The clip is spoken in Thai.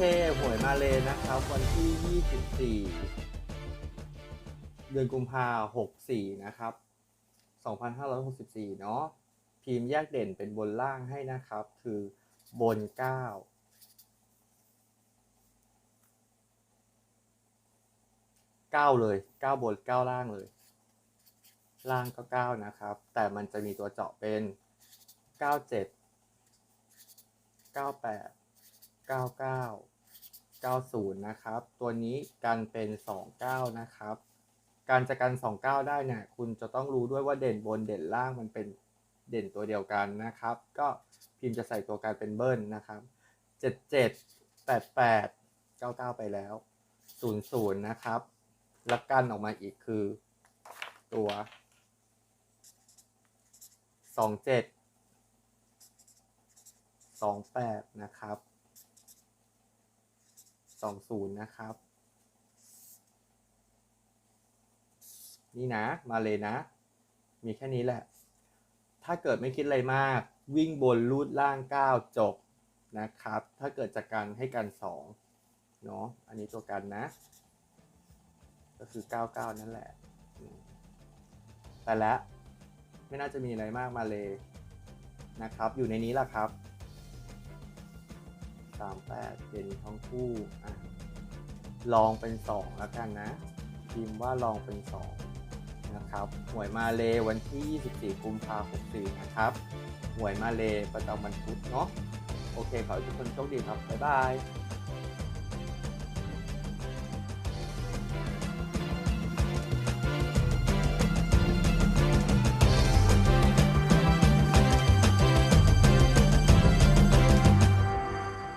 เคหวยมาเลยนะครับ วันที่ 24 เดือนกุมภาหกสี่นะครับ 2564 เนาะพิมพ์แยกเด่นเป็นบนล่างให้นะครับ คือบน 9 9 เลย 9 บน 9 ล่างเลย ล่างก็ 9 นะครับ แต่มันจะมีตัวเจาะเป็น 97 98 99 90 นะครับ ตัวนี้กันเป็น 29 นะครับ การจะกัน 29 ได้เนี่ย คุณจะต้องรู้ด้วยว่าเด่นบนเด่นล่างมันเป็นเด่นตัวเดียวกันนะครับ ก็พิมพ์จะใส่ตัวการเป็นเบิ้ลนะครับ 77 88 99 ไปแล้ว 00 นะครับ แล้วกันออกมาอีกคือตัว 27 28 นะครับ 20นะครับ นี่นะมาเลยนะ มีแค่นี้แหละ ถ้าเกิดไม่คิดอะไรมาก วิ่งบนรูดล่าง 9 จบนะครับ ถ้าเกิดจากการให้กัน2เนาะอันนี้ตัวกันนะ ก็คือ 99 นั่นแหละอืมแต่ละไม่น่าจะมีอะไรมากมาเลยนะครับ อยู่ในนี้แหละครับ 38เป็นทั้งคู่อะลองเป็น2แล้วกันนะพิมพ์ว่าลองเป็น2นะครับหวยมาเลวันที่ 24 กุมภาพันธ์64 นะครับหวยมาเลประจำวันพุธเนาะโอเค ขอให้ทุกคนโชคดีครับ บ๊ายบาย